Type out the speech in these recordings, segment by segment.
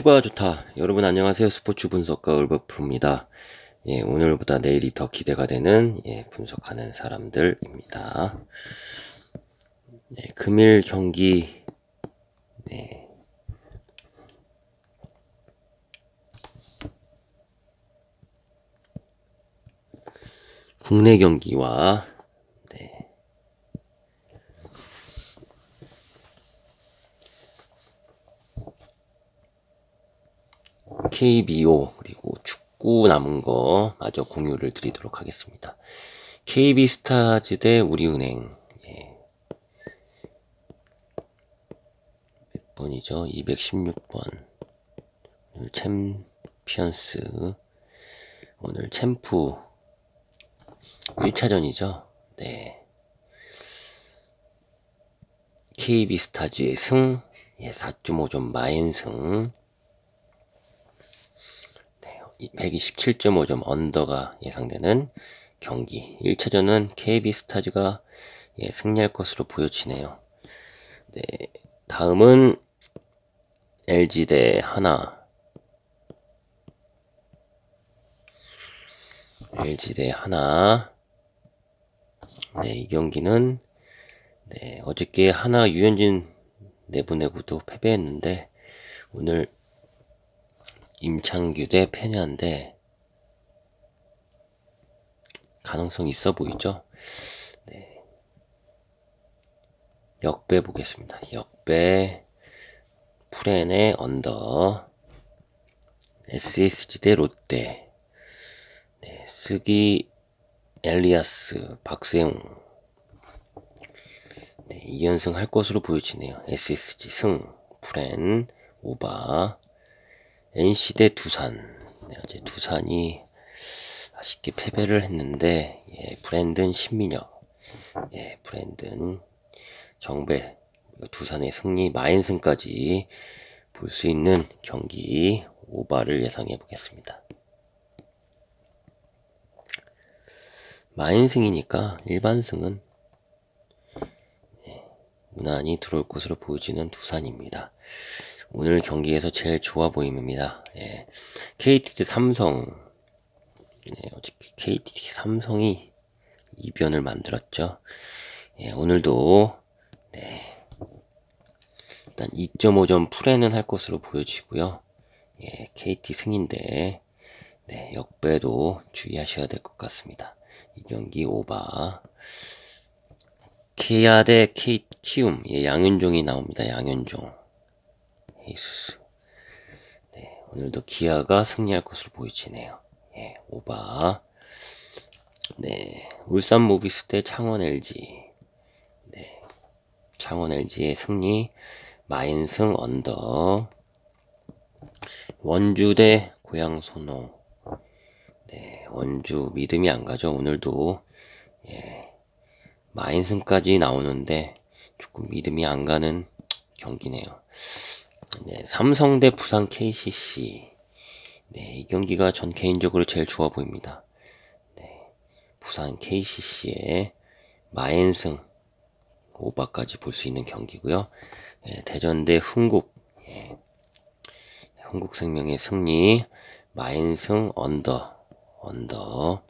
스포츠가 좋다. 여러분 안녕하세요. 스포츠 분석가 울버프입니다. 예, 오늘보다 내일이 더 기대가 되는 예, 분석하는 사람들입니다. 예, 금일 경기 네. 국내 경기와 네. KBO 그리고 축구 남은 거 마저 공유를 드리도록 하겠습니다. KB 스타즈 대 우리은행 예. 몇 번이죠? 216번 오늘 챔피언스 오늘 챔프 1차전이죠. 네. KB 스타즈의 승, 예, 4.5점 마인 승, 127.5점 언더가 예상되는 경기. 1차전은 KB 스타즈가 예, 승리할 것으로 보여지네요. 네, 다음은 LG 대 하나. LG 대 하나. 네, 이 경기는 네, 어저께 하나 유현진 내보내고도 패배했는데 오늘 임창규 대 페냐인데 가능성 있어 보이죠? 네. 역배 보겠습니다. 역배 프렌의 언더 SSG 대 롯데 네, 쓰기 엘리아스 박세웅 네, 2연승 할 것으로 보여지네요. SSG 승 프렌 오바 NC 대 두산. 네, 어제 두산이 아쉽게 패배를 했는데, 예, 브랜든 신민혁. 예, 브랜든 정배. 두산의 승리 마인승까지 볼 수 있는 경기 오바를 예상해 보겠습니다. 마인승이니까 일반승은 예, 무난히 들어올 것으로 보여지는 두산입니다. 오늘 경기에서 제일 좋아 보입니다. 예. KT 대 삼성. 네, 어저께 KT 삼성이 이변을 만들었죠. 예, 오늘도 네. 일단 2.5점 풀에는 할 것으로 보여지고요. 예, KT 승인데 네, 역배도 주의하셔야 될 것 같습니다. 이 경기 오바. 케야 대 K 키움. 예, 양윤종이 나옵니다. 양윤종. 에이수스. 네, 오늘도 기아가 승리할 것으로 보이지네요. 예, 오바. 네, 울산 모비스 대 창원 LG. 네, 창원 LG의 승리. 마인승 언더. 원주 대 고양 소노. 네, 원주 믿음이 안 가죠. 오늘도 예, 마인승까지 나오는데 조금 믿음이 안 가는 경기네요. 네, 삼성 대 부산 KCC. 네, 이 경기가 전 개인적으로 제일 좋아 보입니다. 네, 부산 KCC의 마엔승 오바까지 볼 수 있는 경기고요. 네, 대전 대 흥국. 예, 흥국생명의 승리. 마인승 언더. 언더.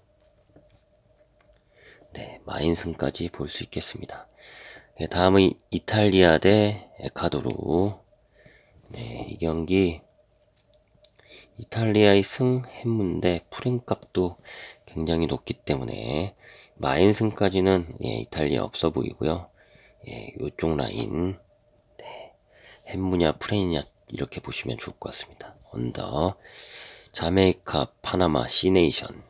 네, 마인승까지 볼 수 있겠습니다. 네, 다음은 이탈리아 대 에카도르. 네, 이 경기 이탈리아의 승 했문데 프랭값도 굉장히 높기 때문에 마인 승까지는 예, 이탈리아 없어 보이고요. 예, 요쪽 라인 네, 햄무냐 프레이냐 이렇게 보시면 좋을 것 같습니다. 언더 자메이카 파나마 시네이션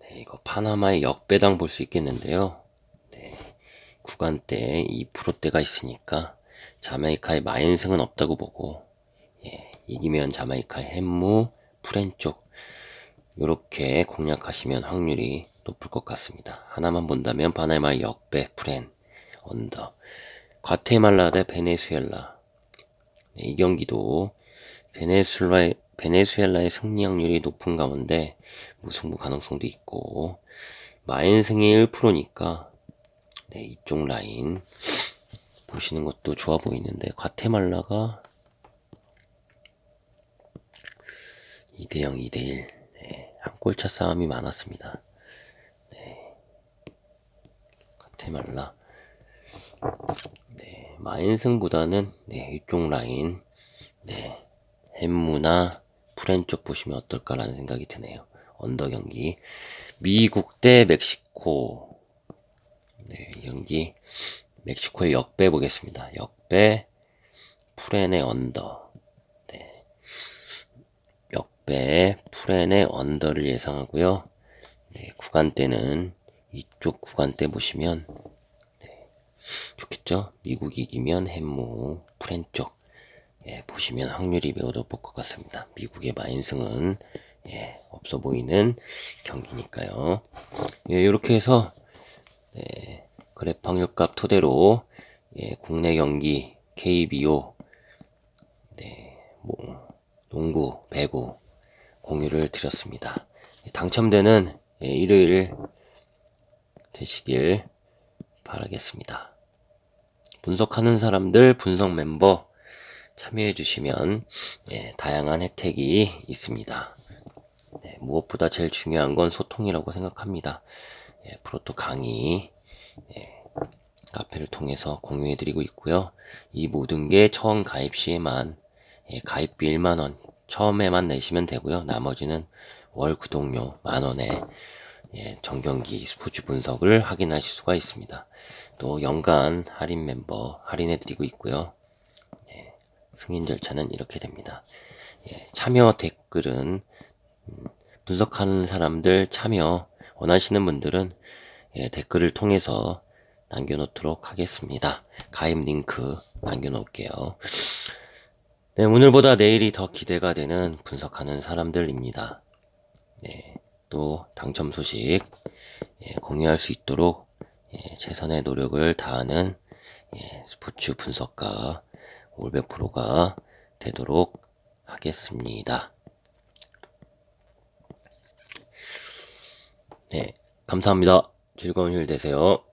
네, 이거 파나마의 역배당 볼 수 있겠는데요. 네, 구간대 2%대가 있으니까 자메이카의 마인승은 없다고 보고 예, 이기면 자메이카의 햄무, 프렌 쪽 이렇게 공략하시면 확률이 높을 것 같습니다. 하나만 본다면 바나마의 역배, 프렌, 언더 과테말라 대 베네수엘라 네, 이 경기도 베네수엘라의, 베네수엘라의 승리 확률이 높은 가운데 무승부 가능성도 있고 마인승이 1%니까 네, 이쪽 라인 보시는 것도 좋아 보이는데 과테말라가 2대0, 2대1 네, 한 골차 싸움이 많았습니다. 네, 과테말라. 네, 마인승보다는 네, 이쪽 라인. 네, 햄무나 프렌 쪽 보시면 어떨까라는 생각이 드네요. 언더 경기. 미국 대 멕시코. 네, 경기. 멕시코의 역배 보겠습니다. 역배, 프렌의 언더. 네. 역배, 프렌의 언더를 예상하고요. 네, 구간대는 이쪽 구간대 보시면 네, 좋겠죠? 미국이 이기면 햄무, 프렌 쪽 예, 보시면 확률이 매우 높을 것 같습니다. 미국의 마인승은 예, 없어 보이는 경기니까요. 예, 이렇게 해서 네, 그래프 확률값 토대로 예, 국내 경기 KBO 네, 뭐 농구, 배구 공유를 드렸습니다. 예, 당첨되는 예, 일요일 되시길 바라겠습니다. 분석하는 사람들 분석 멤버 참여해 주시면 예, 다양한 혜택이 있습니다. 네, 무엇보다 제일 중요한 건 소통이라고 생각합니다. 예, 프로토 강의 예, 카페를 통해서 공유해 드리고 있고요. 이 모든 게 처음 가입 시에만 예, 가입비 1만 원 처음에만 내시면 되고요. 나머지는 월 구독료 만 원에 예, 정경기 스포츠 분석을 확인하실 수가 있습니다. 또 연간 할인 멤버 할인해 드리고 있고요. 예, 승인 절차는 이렇게 됩니다. 예, 참여 댓글은 음, 분석하는 사람들 참여 원하시는 분들은 예, 댓글을 통해서 남겨놓도록 하겠습니다. 가입 링크 남겨놓을게요. 네, 오늘보다 내일이 더 기대가 되는 분석하는 사람들입니다. 네, 또 당첨 소식 예, 공유할 수 있도록 예, 최선의 노력을 다하는 예, 스포츠 분석가 올백 프로가 되도록 하겠습니다. 네, 감사합니다. 즐거운 휴일 되세요.